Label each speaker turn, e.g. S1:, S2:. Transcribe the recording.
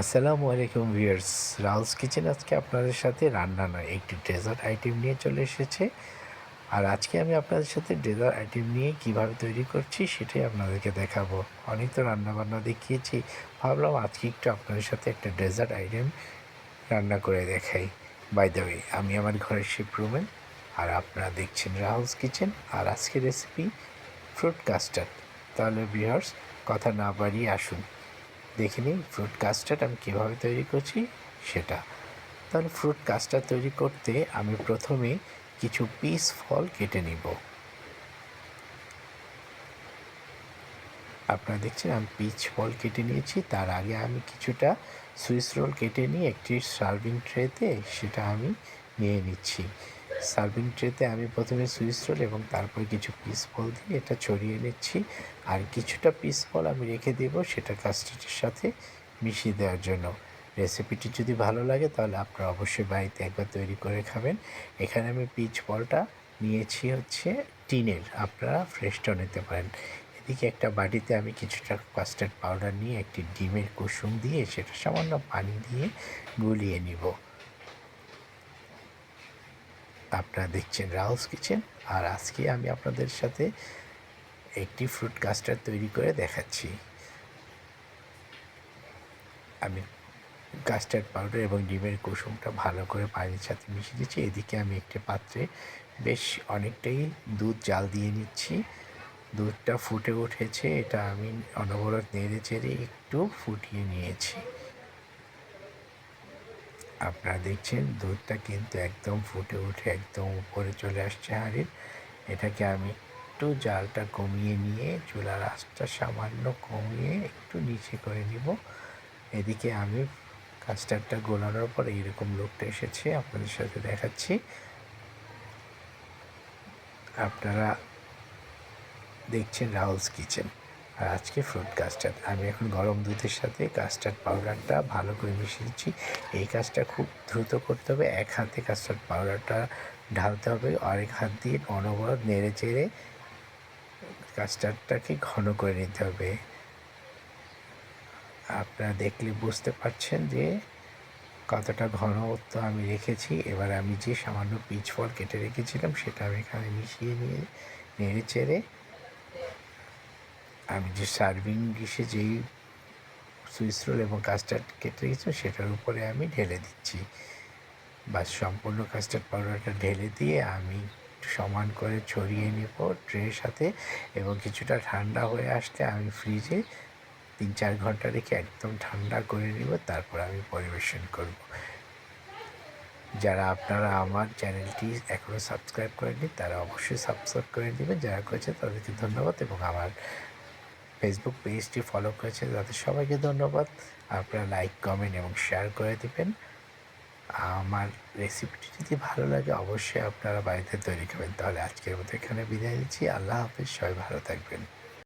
S1: আসসালামু আলাইকুম viewers, রাউলস kitchen আজকে আপনাদের সাথে রান্না নয়, একটি ডেজার্ট আইটেম নিয়ে চলে এসেছে। আর আজকে আমি আপনাদের সাথে ডেজার্ট আইটেম নিয়ে কীভাবে তৈরি করছি সেটাই আপনাদেরকে দেখাবো। অনেক তো রান্না বান্না দেখিয়েছি, ভাবলাম আজকে একটু আপনাদের সাথে একটা ডেজার্ট আইটেম রান্না করে দেখাই। বাই দ্য ওয়ে আমি আমার ঘরের শিপ রুমেন আর আপনারা দেখছেন রাহুলস কিচেন, আর আজকের রেসিপি ফ্রুট কাস্টার্ড তাহলে ভিউয়ার্স, কথা না বাড়িয়ে আসুন। দেখে নিই ফ্রুট কাস্টার্ড আমি কীভাবে তৈরি করছি সেটা। তাহলে ফ্রুট কাস্টার্ড তৈরি করতে আমি প্রথমে কিছু পিস ফল কেটে নিব। আপনারা দেখছেন আমি পিচ ফল কেটে নিয়েছি, তার আগে আমি কিছুটা সুইস রোল কেটে নিয়ে একটি সার্ভিং ট্রেতে সেটা আমি নিয়ে নিচ্ছি। সার্ভিং ট্রেতে আমি প্রথমে সুইস রোল এবং তারপর কিছু পিস ফল দিয়ে এটা ছড়িয়ে নিচ্ছি। আর কিছুটা পিস ফল আমি রেখে দেবো সেটা কাস্টার্ডের সাথে মিশিয়ে দেওয়ার জন্য। রেসিপিটি যদি ভালো লাগে তাহলে আপনারা অবশ্যই বাড়িতে একবার তৈরি করে খাবেন। এখানে আমি পিচ ফলটা নিয়েছি হচ্ছে টিনের, আপনারা ফ্রেশটাও নিতে পারেন। এদিকে একটা বাটিতে আমি কিছুটা কাস্টার্ড পাউডার নিয়ে একটি ডিমের কুসুম দিয়ে সেটা সামান্য পানি দিয়ে গুলিয়ে নিব। আপনারা দেখছেন রাহুলস কিচেন। আর আজকে আমি আপনাদের সাথে একটি ফ্রুট কাস্টার্ড তৈরি করে দেখাচ্ছি। আমি কাস্টার্ড পাউডার এবং ডিমের কুসুমটা ভালো করে পানির সাথে মিশিয়ে দিচ্ছি। এদিকে আমি একটি পাত্রে বেশ অনেকটাই দুধ, জাল দিয়ে নিচ্ছি। দুধটা ফুটে উঠেছে। এটা আমি অনবরত নেড়ে চেড়ে একটু ফুটিয়ে নিয়েছি। আপনারা দেখছেন দুধটা কিন্তু একদম ফুটে উঠে একদম উপরে চলে আসছে হাঁড়ির। এটাকে আমি একটু জালটা কমিয়ে নিয়ে, চুলার আঁচটা সামান্য কমিয়ে একটু নিচে করে নিব। এদিকে আমি কাস্টার্ডটা গোলানোর পর এইরকম লোকটা এসেছে, আপনাদের সাথে দেখাচ্ছি। আপনারা দেখছেন রাহুলস কিচেন। আর আজকে ফ্রুট কাস্টার্ড আমি এখন গরম দুধের সাথে কাস্টার্ড পাউডারটা ভালো করে মিশিয়ে দিচ্ছি এই কাজটা খুব দ্রুত করতে হবে। এক হাতে কাস্টার্ড পাউডারটা ঢালতে হবে, আরেক হাত দিয়ে অনবরত নেড়ে চেড়ে কাস্টার্ডটাকে ঘন করে নিতে হবে। আপনারা দেখলে বুঝতে পারছেন যে কতটা ঘনত্ব আমি রেখেছি। এবার আমি যে সামান্য পিচ ফল কেটে রেখেছিলাম, সেটা আমি এখানে মিশিয়ে নিয়ে নেড়ে চেড়ে আমি যে সার্ভিং ডিশে যেই সুইস রোল এবং কাস্টার্ড কেটে রেখেছিলাম সেটার উপরে আমি ঢেলে দিচ্ছি। বা সম্পূর্ণ কাস্টার্ড পাউডারটা ঢেলে দিয়ে আমি সমান করে ছড়িয়ে নেব ট্রের সাথে এবং কিছুটা ঠান্ডা হয়ে আসতে আমি ফ্রিজে তিন চার ঘণ্টা রেখে একদম ঠান্ডা করে নেব, তারপর আমি পরিবেশন করব। যারা আপনারা আমার চ্যানেলটি এখনও সাবস্ক্রাইব করেননি, তারা অবশ্যই সাবস্ক্রাইব করে দেবেন যারা করেছে তাদেরকে ধন্যবাদ এবং আমার ফেসবুক পেজটি ফলো করেছে তাদের সবাইকে ধন্যবাদ। আপনারা লাইক কমেন্ট এবং শেয়ার করে দেবেন। আমার রেসিপিটি যদি ভালো লাগে, অবশ্যই আপনারা বাড়িতে তৈরি করবেন তাহলে আজকের মতো এখানে বিদায় দিচ্ছি আল্লাহ হাফিজ, সবাই ভালো থাকবেন।